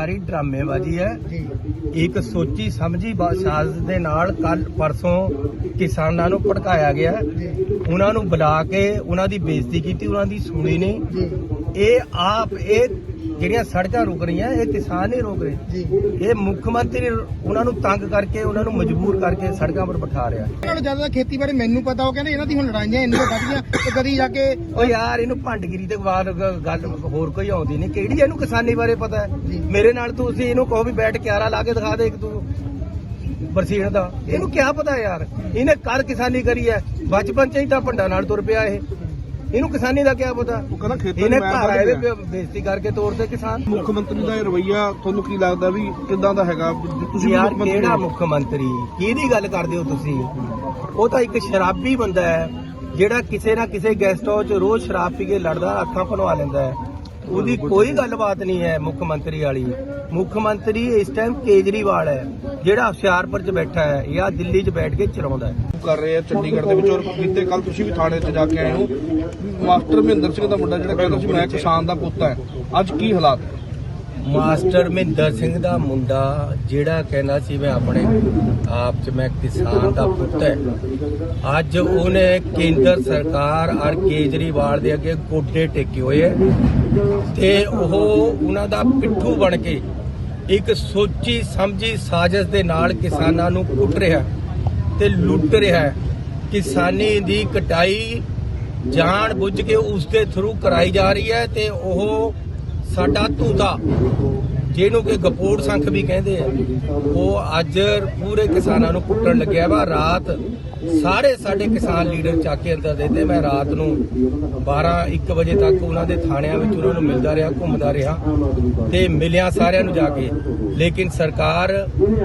ਸਾਰੀ ਡਰਾਮੇਬਾਜ਼ੀ ਹੈ। ਇੱਕ ਸੋਚੀ ਸਮਝੀ ਸਾਜ਼ਿਸ਼ ਦੇ ਨਾਲ ਕੱਲ ਪਰਸੋਂ ਕਿਸਾਨਾਂ ਨੂੰ ਭੜਕਾਇਆ ਗਿਆ। ਉਹਨਾਂ ਨੂੰ ਬੁਲਾ ਕੇ ਉਹਨਾਂ ਦੀ ਬੇਇੱਜ਼ਤੀ ਕੀਤੀ ਉਹਨਾਂ ਦੀ ਸੁਣੀ ਨਹੀਂ। ਇਹ ਆਪ ਇਹ ਜਿਹੜੀਆਂ ਸੜਕਾਂ ਰੁਕ ਰਹੀਆਂ ਇਹ ਕਿਸਾਨ ਨਹੀਂ ਰੋਕ ਰਹੇ। ਜੀ। ਇਹ ਮੁੱਖ ਮੰਤਰੀ ਉਹਨਾਂ ਨੂੰ ਤੰਗ ਕਰਕੇ ਉਹਨਾਂ ਨੂੰ ਮਜਬੂਰ ਕਰਕੇ ਸੜਕਾਂ 'ਪਰ ਬਿਠਾ ਰਿਹਾ। ਇਹਨਾਂ ਨਾਲੋਂ ਜ਼ਿਆਦਾ ਖੇਤੀ ਬਾਰੇ ਮੈਨੂੰ ਪਤਾ ਉਹ ਕਹਿੰਦੇ ਇਹਨਾਂ ਦੀ ਹੁਣ ਲੜਾਈਆਂ ਇੰਨੀਆਂ ਵੱਧੀਆਂ ਤੇ ਕਦੀ ਜਾ ਕੇ ਓ ਯਾਰ ਇਹਨੂੰ ਭੰਡਗਿਰੀ ਦੇ ਬਾਅਦ ਗੱਲ ਹੋਰ ਕੋਈ ਆਉਂਦੀ ਨਹੀਂ। ਕਿਹੜੀ ਇਹਨੂੰ ਕਿਸਾਨੀ ਬਾਰੇ ਪਤਾ। ਹੈ? ਮੇਰੇ ਨਾਲ ਤੁਸੀਂ ਇਹਨੂੰ ਕਹੋ ਵੀ ਬੈਠ ਕਿਆਰਾ ਲਾ ਕੇ ਦਿਖਾ ਦੇ ਇੱਕ ਤੂੰ। ਬਰਸੀਨ ਦਾ। ਇਹਨੂੰ ਕੀ ਪਤਾ ਯਾਰ? ਇਹਨੇ ਕਰ ਕਿਸਾਨੀ ਕਰੀ ਹੈ। ਬਚਪਨ ਚ ਹੀ ਤਾਂ ਭੰਡਾ ਨਾਲ ਤੁਰ ਪਿਆ ਇਹ। ਇਹਨੂੰ ਕਿਸਾਨੀ ਦਾ ਕੀ ਪਤਾ? ਉਹ ਕਹਿੰਦਾ ਖੇਤਾਂ ਇਹਨੇ ਦੀ ਮੈਂ ਘਰ ਆਏ ਲਿਆ। ਬੇਇੱਜ਼ਤੀ ਕਰਕੇ ਤੋੜਦੇ ਕਿਸਾਨ। ਮੁੱਖ ਮੰਤਰੀ ਦਾ ਇਹ ਰਵਈਆ ਤੁਹਾਨੂੰ ਕੀ ਲੱਗਦਾ ਵੀ ਕਿਦਾਂ ਦਾ ਹੈਗਾ? ਤੁਸੀਂ ਯਾਰ ਕਿਹੜਾ। ਮੁੱਖ ਮੰਤਰੀ? ਕਿਹਦੀ ਗੱਲ ਕਰਦੇ ਹੋ ਤੁਸੀਂ? ਉਹ ਤਾਂ ਇੱਕ ਸ਼ਰਾਬੀ ਬੰਦਾ ਹੈ ਜਿਹੜਾ ਕਿਸੇ ਨਾ ਕਿਸੇ ਗੈਸਟ ਹਾਊਸ 'ਚ ਰੋਜ਼ ਸ਼ਰਾਬ ਪੀ ਕੇ ਲੜਦਾ ਅੱਖਾਂ ਭਨਵਾ ਲੈਂਦਾ ਹੈ। ਉਹਦੀ ਕੋਈ ਗੱਲਬਾਤ ਨਹੀਂ ਹੈ ਮੁੱਖ ਮੰਤਰੀ ਵਾਲੀ। ਮੁੱਖ ਮੰਤਰੀ ਇਸ ਟਾਈਮ ਕੇਜਰੀਵਾਲ ਹੈ ਜਿਹੜਾ ਹੁਸ਼ਿਆਰਪੁਰ 'ਚ ਬੈਠਾ ਹੈ ਜਾਂ ਦਿੱਲੀ 'ਚ ਬੈਠ ਕੇ ਚਲਾਉਂਦਾ ਹੈ। ਕਰ ਰਹੇ ਆ ਚੰਡੀਗੜ੍ਹ ਦੇ ਵਿੱਚ ਔਰ ਕਿਤੇ ਕੱਲ ਤੁਸੀਂ ਵੀ ਥਾਣੇ ਤੇ ਜਾ ਕੇ ਆਏ ਹੋ। ਮਾਸਟਰ ਮਹਿੰਦਰ ਸਿੰਘ ਦਾ ਮੁੰਡਾ ਜਿਹੜਾ ਕਹਿੰਦਾ ਸੀ ਮੈਂ ਕਿਸਾਨ ਦਾ ਪੁੱਤ ਹਾਂ। ਅੱਜ ਕੀ ਹਾਲਾਤ ਹੈ? ਮਾਸਟਰ ਮਹਿੰਦਰ ਸਿੰਘ ਦਾ ਮੁੰਡਾ, ਜਿਹੜਾ ਕਹਿੰਦਾ ਸੀ ਮੈਂ ਆਪਣੇ ਆਪ 'ਚ ਮੈਂ ਕਿਸਾਨ ਦਾ ਪੁੱਤ ਹੈ। ਅੱਜ ਉਹਨੇ ਕੇਂਦਰ ਸਰਕਾਰ ਔਰ ਕੇਜਰੀਵਾਲ ਦੇ ਅੱਗੇ ਗੋਡੇ ਟੇਕੇ ਹੋਏ ਤੇ ਉਹ ਉਹਨਾਂ ਦਾ ਪਿੱਠੂ ਬਣ ਕੇ ਇੱਕ ਸੋਚੀ ਸਮਝੀ ਸਾਜ਼ਿਸ਼ ਦੇ ਨਾਲ ਕਿਸਾਨਾਂ ਨੂੰ ਕੁੱਟ ਰਿਹਾ ਤੇ ਲੁੱਟ ਰਿਹਾ ਕਿਸਾਨੀ ਦੀ ਕਟਾਈ ਜਾਣ ਬੁੱਝ ਕੇ ਉਸ ਦੇ ਥਰੂ ਕਰਾਈ ਜਾ ਰਹੀ ਹੈ ਤੇ ਉਹ ਸਾਡਾ ਧੂਤਾ ਜਿਹਨੂੰ ਕਿ ਗਪੋੜ ਸੰਖ ਵੀ ਕਹਿੰਦੇ ਆ, ਉਹ ਅੱਜ ਪੂਰੇ ਕਿਸਾਨਾਂ ਨੂੰ ਕੁੱਟਣ ਲੱਗਿਆ ਵਾ। ਰਾਤ ਸਾਰੇ ਸਾਡੇ ਕਿਸਾਨ ਲੀਡਰ ਚੱਕ ਕੇ ਅੰਦਰ ਦੇਤੇ। ਮੈਂ ਰਾਤ ਨੂੰ 12 1 ਵਜੇ ਤੱਕ ਉਹਨਾਂ ਦੇ ਥਾਣਿਆਂ ਵਿੱਚ ਉਹਨਾਂ ਨੂੰ ਮਿਲਦਾ ਰਿਹਾ, ਘੁੰਮਦਾ ਰਿਹਾ ਤੇ ਮਿਲਿਆ ਸਾਰਿਆਂ ਨੂੰ ਜਾ ਕੇ। ਲੇਕਿਨ ਸਰਕਾਰ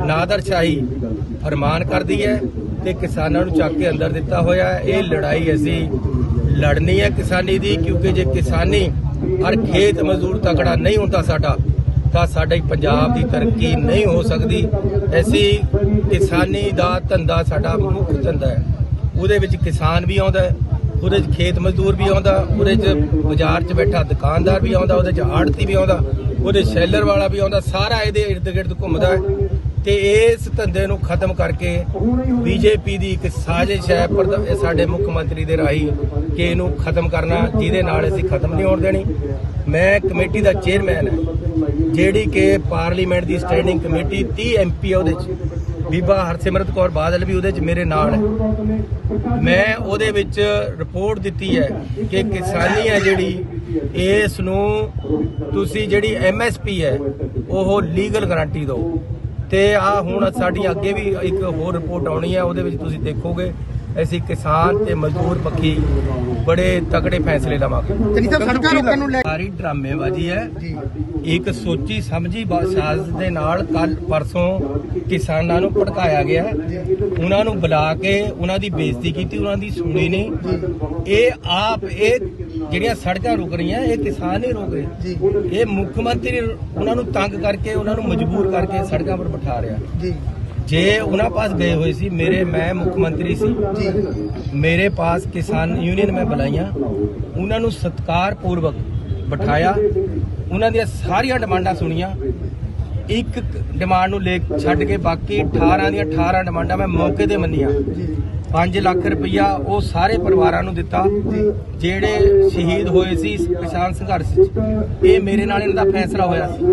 ਨਾਦਰਸ਼ਾਹੀ ਫਰਮਾਨ ਕਰਦੀ ਹੈ ਤੇ ਕਿਸਾਨਾਂ ਨੂੰ ਚੱਕ ਕੇ ਅੰਦਰ ਦਿੱਤਾ ਹੋਇਆ। ਇਹ ਲੜਾਈ ਅਸੀਂ ਲੜਨੀ ਹੈ ਕਿਸਾਨੀ ਦੀ, ਕਿਉਂਕਿ ਜੇ ਕਿਸਾਨੀ ਔਰ ਖੇਤ ਮਜ਼ਦੂਰ ਤਕੜਾ ਨਹੀਂ ਹੁੰਦਾ ਸਾਡਾ, ਤਾਂ ਸਾਡੇ ਪੰਜਾਬ ਦੀ ਤਰੱਕੀ ਨਹੀਂ ਹੋ ਸਕਦੀ। ਐਸੀ ਕਿਸਾਨੀ ਦਾ ਧੰਦਾ ਸਾਡਾ ਮੁੱਖ ਧੰਦਾ ਹੈ। ਉਹਦੇ ਵਿੱਚ ਕਿਸਾਨ ਵੀ ਆਉਂਦਾ ਉਹਦੇ 'ਚ ਖੇਤ ਮਜ਼ਦੂਰ ਵੀ ਆਉਂਦਾ, ਉਹਦੇ 'ਚ ਬਾਜ਼ਾਰ 'ਚ ਬੈਠਾ ਦੁਕਾਨਦਾਰ ਵੀ ਆਉਂਦਾ, ਉਹਦੇ 'ਚ ਆੜਤੀ ਵੀ ਆਉਂਦਾ, ਉਹਦੇ ਸ਼ੈਲਰ ਵਾਲਾ ਵੀ ਆਉਂਦਾ, ਸਾਰਾ ਇਹਦੇ ਇਰਦ ਗਿਰਦ ਘੁੰਮਦਾ ਹੈ। ਤੇ ਇਸ ਧੰਦੇ ਨੂੰ ਖਤਮ ਕਰਕੇ ਬੀਜੇਪੀ ਦੀ ਇੱਕ ਸਾਜ਼ਿਸ਼ ਹੈ, ਪਰ ਸਾਡੇ ਮੁੱਖ ਮੰਤਰੀ ਦੇ ਰਾਹੀਂ ਕਿ ਇਹਨੂੰ ਖਤਮ ਕਰਨਾ, ਜਿਹਦੇ ਨਾਲ ਅਸੀਂ ਖਤਮ ਨਹੀਂ ਹੋਣ ਦੇਣੀ। ਮੈਂ ਕਮੇਟੀ ਦਾ ਚੇਅਰਮੈਨ ਹਾਂ, ਜਿਹੜੀ ਕਿ ਪਾਰਲੀਮੈਂਟ ਦੀ ਸਟੈਂਡਿੰਗ ਕਮੇਟੀ 30 ਐਮਪੀ ਉਹਦੇ ਚ। ਬੀਬਾ ਹਰਸਿਮਰਤ ਕੌਰ ਬਾਦਲ ਵੀ ਉਹਦੇ ਚ ਮੇਰੇ ਨਾਲ ਹੈ। ਮੈਂ ਉਹਦੇ ਵਿੱਚ ਰਿਪੋਰਟ ਦਿੱਤੀ ਹੈ ਕਿ ਕਿਸਾਨੀ ਹੈ ਜਿਹੜੀ, ਇਸ ਨੂੰ ਤੁਸੀਂ ਜਿਹੜੀ ਐਮਐਸਪੀ ਹੈ, ਉਹ ਲੀਗਲ ਗਾਰੰਟੀ ਦਿਓ। ਤੇ ਆ ਹੁਣ ਸਾਡੀ ਅੱਗੇ ਵੀ ਇੱਕ ਹੋਰ ਰਿਪੋਰਟ ਆਉਣੀ ਹੈ, ਉਹਦੇ ਵਿੱਚ ਤੁਸੀਂ ਦੇਖੋਗੇ। ਅਸੀਂ ਕਿਸਾਨ ਤੇ ਮਜ਼ਦੂਰ ਪੱਖੀ ਬੜੇ ਤਕੜੇ ਫੈਸਲੇ ਲਵਾਂਗੇ। ਤੇਰੀ ਤਾਂ ਸੜਕਾਂ ਰੋਕਣ ਨੂੰ ਲੈ ਸਾਰੀ ਡਰਾਮੇਬਾਜ਼ੀ ਹੈ। ਜੀ। ਇੱਕ ਸੋਚੀ ਸਮਝੀ ਸਾਜ਼ਿਸ਼ ਦੇ ਨਾਲ ਕੱਲ ਪਰਸੋਂ ਕਿਸਾਨਾਂ ਨੂੰ ਭੜਕਾਇਆ ਗਿਆ ਹੈ। ਉਹਨਾਂ ਨੂੰ ਬੁਲਾ ਕੇ ਉਹਨਾਂ ਦੀ ਬੇਇੱਜ਼ਤੀ ਕੀਤੀ ਉਹਨਾਂ ਦੀ ਸੁਣੀ ਨਹੀਂ। ਇਹ ਆਪ ਇਹ ਜਿਹੜੀਆਂ ਸੜਕਾਂ ਰੁਕ ਰਹੀਆਂ ਇਹ ਕਿਸਾਨ ਨਹੀਂ ਰੋਕ ਰਹੇ। ਇਹ ਮੁੱਖ ਮੰਤਰੀ ਉਹਨਾਂ ਨੂੰ ਤੰਗ ਕਰਕੇ ਉਹਨਾਂ ਨੂੰ ਮਜਬੂਰ ਕਰਕੇ ਸੜਕਾਂ 'ਪਰ ਬਿਠਾ ਰਿਹਾ। ਜੀ। ਜੇ ਉਹਨਾਂ ਪਾਸ ਗਏ ਹੋਏ ਸੀ, ਮੇਰੇ, ਮੈਂ ਮੁੱਖ ਮੰਤਰੀ ਸੀ। ਮੇਰੇ ਪਾਸ ਕਿਸਾਨ ਯੂਨੀਅਨ ਮੈਂ ਬੁਲਾਈਆਂ। ਉਹਨਾਂ ਨੂੰ ਸਤਕਾਰ ਪੂਰਵਕ ਬਿਠਾਇਆ। ਉਹਨਾਂ ਦੀਆਂ ਸਾਰੀਆਂ ਡਿਮਾਂਡਾਂ ਸੁਣੀਆਂ। ਇੱਕ ਡਿਮਾਂਡ ਨੂੰ ਲੈ ਛੱਡ ਕੇ ਬਾਕੀ 18 ਦੀਆਂ 18 ਡਿਮਾਂਡਾਂ ਮੈਂ ਮੌਕੇ ਤੇ ਮੰਨੀਆਂ। 5 ਲੱਖ ਰੁਪਈਆ ਉਹ ਸਾਰੇ ਪਰਿਵਾਰਾਂ ਨੂੰ ਦਿੱਤਾ, ਜਿਹੜੇ ਸ਼ਹੀਦ ਹੋਏ ਸੀ ਕਿਸਾਨ ਸੰਘਰਸ਼ 'ਚ ਇਹ ਮੇਰੇ ਨਾਲ ਇਹਨਾਂ ਦਾ ਫੈਸਲਾ ਹੋਇਆ ਸੀ।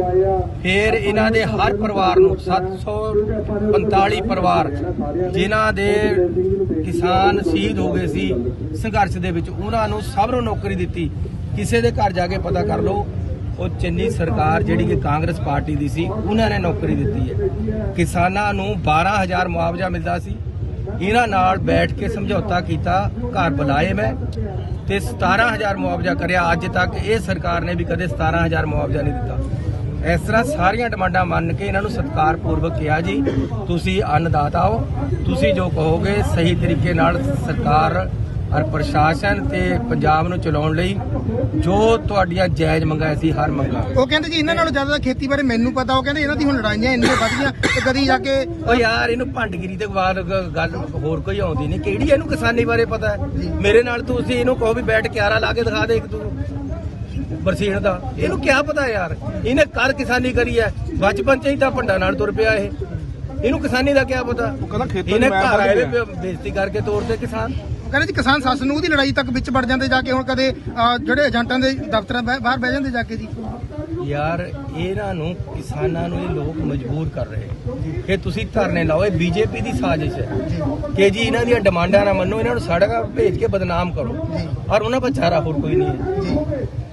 ਫਿਰ ਇਹਨਾਂ ਦੇ ਹਰ ਪਰਿਵਾਰ ਨੂੰ 745 ਪਰਿਵਾਰ ਜਿਨ੍ਹਾਂ ਦੇ ਕਿਸਾਨ ਸ਼ਹੀਦ ਹੋ ਗਏ ਸੀ ਸੰਘਰਸ਼ ਦੇ ਵਿੱਚ, ਉਹਨਾਂ ਨੂੰ ਸਭ ਨੂੰ ਨੌਕਰੀ ਦਿੱਤੀ। ਕਿਸੇ ਦੇ ਘਰ ਜਾ ਕੇ ਪਤਾ ਕਰ ਲਓ, ਉਹ ਚੰਨੀ ਸਰਕਾਰ ਜਿਹੜੀ ਕਿ ਕਾਂਗਰਸ ਪਾਰਟੀ ਦੀ ਸੀ, ਉਹਨਾਂ ਨੇ ਨੌਕਰੀ ਦਿੱਤੀ ਹੈ। ਕਿਸਾਨਾਂ ਨੂੰ 12000 ਮੁਆਵਜ਼ਾ ਮਿਲਦਾ ਸੀ। ਇਹਨਾਂ ਨਾਲ ਬੈਠ ਕੇ ਸਮਝੌਤਾ ਕੀਤਾ, ਘਰ ਬੁਲਾਏ ਮੈਂ ਤੇ 17000 ਮੁਆਵਜ਼ਾ ਕਰਿਆ। ਅੱਜ ਤੱਕ ਇਹ ਸਰਕਾਰ ਨੇ ਵੀ ਕਦੇ 17000 ਮੁਆਵਜ਼ਾ ਨਹੀਂ ਦਿੱਤਾ। ਇਸ ਤਰ੍ਹਾਂ ਸਾਰੀਆਂ ਡਿਮਾਂਡਾਂ ਮੰਨ ਕੇ ਇਹਨਾਂ ਨੂੰ ਸਤਿਕਾਰਪੂਰਵਕ ਕਿਹਾ ਜੀ, ਤੁਸੀਂ ਅੰਨਦਾਤਾ ਹੋ। ਤੁਸੀਂ ਜੋ ਕਹੋਗੇ, ਸਹੀ ਤਰੀਕੇ ਨਾਲ ਸਰਕਾਰ ਔਰ ਪ੍ਰਸ਼ਾਸਨ ਤੇ ਪੰਜਾਬ ਨੂੰ ਚਲਾਉਣ ਲਈ ਜੋ ਤੁਹਾਡੀਆਂ ਜਾਇਜ਼ ਮੰਗਾਂ ਸੀ ਹਰ ਮੰਗਾਂ। ਉਹ ਕਹਿੰਦੇ ਜੀ ਇਹਨਾਂ ਨਾਲੋਂ ਜ਼ਿਆਦਾ ਖੇਤੀ ਬਾਰੇ ਮੈਨੂੰ ਪਤਾ ਉਹ ਕਹਿੰਦੇ ਇਹਨਾਂ ਦੀ ਹੁਣ ਲੜਾਈਆਂ ਇੰਨੀਆਂ ਵੱਧੀਆਂ ਤੇ ਕਦੀ ਜਾ ਕੇ ਓ ਯਾਰ ਇਹਨੂੰ ਭੰਡਗਿਰੀ ਦੇ ਬਾਅਦ ਗੱਲ ਹੋਰ ਕੋਈ ਆਉਂਦੀ ਨਹੀਂ। ਕਿਹੜੀ ਇਹਨੂੰ ਕਿਸਾਨੀ ਬਾਰੇ ਪਤਾ ਹੈ? ਮੇਰੇ ਨਾਲ ਤੁਸੀਂ ਇਹਨੂੰ ਕਹੋ ਵੀ ਬੈਠ ਕਿਆਰਾ ਲਾ ਕੇ ਦਿਖਾ ਦੇ ਇੱਕ ਤੂੰ। ਬਰਸੀਨ ਦਾ। ਇਹਨੂੰ ਕੀ ਪਤਾ ਯਾਰ? ਇਹਨੇ ਕਰ ਕਿਸਾਨੀ ਕਰੀ ਹੈ। ਬਚਪਨ ਚ ਹੀ ਤਾਂ ਭੰਡਾ ਨਾਲ ਤੁਰ ਪਿਆ ਇਹ। ਇਹਨੂੰ ਕਿਸਾਨੀ ਦਾ ਕੀ ਪਤਾ? ਉਹ ਕਹਿੰਦਾ ਖੇਤਾਂ ਇਹਨੇ ਘਰ ਆਏ ਬੇਇੱਜ਼ਤੀ ਕਰਕੇ ਤੋਰਦੇ ਕਿਸਾਨ। ਕਹਿੰਦੇ ਜੀ ਕਿਸਾਨ ਸੱਸ ਨੂੰ ਉਹਦੀ ਲੜਾਈ ਤੱਕ ਵਿੱਚ ਵੜ ਜਾਂਦੇ ਜਾ ਕੇ ਹੁਣ ਕਦੇ ਜਿਹੜੇ ਏਜੰਟਾਂ ਦੇ ਦਫ਼ਤਰਾਂ ਬਹਿ- ਬਾਹਰ ਬਹਿ ਜਾਂਦੇ ਜਾ ਕੇ ਜੀ। ਯਾਰ ਇਹਨਾਂ ਨੂੰ ਕਿਸਾਨਾਂ ਨੂੰ ਇਹ ਲੋਕ ਮਜਬੂਰ ਕਰ ਰਹੇ ਕਿ ਤੁਸੀਂ ਧਰਨੇ ਲਾਓ ਇਹ ਬੀਜੇਪੀ ਦੀ ਸਾਜ਼ਿਸ਼ ਹੈ। ਕਿ ਜੀ ਇਹਨਾਂ ਦੀਆਂ ਡਿਮਾਂਡਾਂ ਨਾ ਮੰਨੋ ਇਹਨਾਂ ਨੂੰ ਸੜਕਾਂ ਭੇਜ ਕੇ ਬਦਨਾਮ ਕਰੋ। ਔਰ ਉਹਨਾਂ ਪਰ ਚਾਰਾ ਹੋਰ ਕੋਈ ਨਹੀਂ ਹੈ।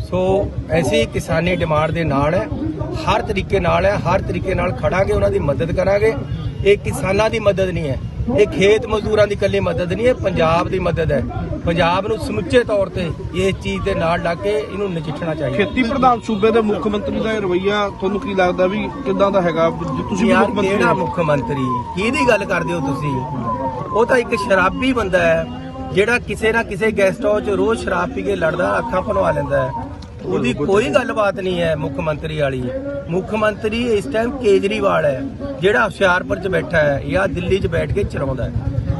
ਸੋ ਐਸੀ ਕਿਸਾਨੀ ਡਿਮਾਂਡ ਦੇ ਨਾਲ ਹੈ। ਹਰ ਤਰੀਕੇ ਨਾਲ ਹੈ ਹਰ ਤਰੀਕੇ ਨਾਲ ਖੜਾਂਗੇ ਉਹਨਾਂ ਦੀ ਮਦਦ ਕਰਾਂਗੇ। ਇਹ ਕਿਸਾਨਾਂ ਦੀ ਮਦਦ ਨਹੀਂ ਹੈ। ਇਹ ਖੇਤ ਮਜ਼ਦੂਰਾਂ ਦੀ ਇਕੱਲੀ ਮਦਦ ਨਹੀਂ ਹੈ ਪੰਜਾਬ ਦੀ ਮਦਦ ਹੈ। ਪੰਜਾਬ ਨੂੰ ਸਮੁੱਚੇ ਤੌਰ ਤੇ ਇਸ ਚੀਜ਼ ਦੇ ਨਾਲ ਲੱਗ ਕੇ ਇਹਨੂੰ ਨਜਿੱਠਣਾ ਚਾਹੀਦਾ। ਖੇਤੀ ਪ੍ਰਧਾਨ ਸੂਬੇ ਦੇ ਮੁੱਖ ਮੰਤਰੀ ਦਾ ਇਹ ਰਵਈਆ ਤੁਹਾਨੂੰ ਕੀ ਲੱਗਦਾ ਵੀ ਕਿਦਾਂ ਦਾ ਹੈਗਾ? ਤੁਸੀਂ ਵੀ ਮੁੱਖ ਮੰਤਰੀ ਕਿਹੜਾ। ਮੁੱਖ ਮੰਤਰੀ? ਕਿਹਦੀ ਗੱਲ ਕਰਦੇ ਹੋ ਤੁਸੀਂ? ਉਹ ਤਾਂ ਇੱਕ ਸ਼ਰਾਬੀ ਬੰਦਾ ਹੈ ਜਿਹੜਾ ਕਿਸੇ ਨਾ ਕਿਸੇ ਗੈਸਟ ਹਾਊਸ 'ਚ ਰੋਜ਼ ਸ਼ਰਾਬ ਪੀ ਕੇ ਲੜਦਾ ਅੱਖਾਂ ਭਨਵਾ ਲੈਂਦਾ ਹੈ। ਉਹਦੀ ਕੋਈ ਗੱਲਬਾਤ ਨਹੀਂ ਹੈ ਮੁੱਖ ਮੰਤਰੀ ਵਾਲੀ। ਮੁੱਖ ਮੰਤਰੀ ਇਸ ਟਾਈਮ ਕੇਜਰੀਵਾਲ ਹੈ ਜਿਹੜਾ ਹੁਸ਼ਿਆਰਪੁਰ 'ਚ ਬੈਠਾ ਹੈ ਜਾਂ ਦਿੱਲੀ 'ਚ ਬੈਠ ਕੇ ਚਲਾਉਂਦਾ ਹੈ।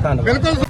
ਧੰਨਵਾਦ। ਬਿਲਕੁਲ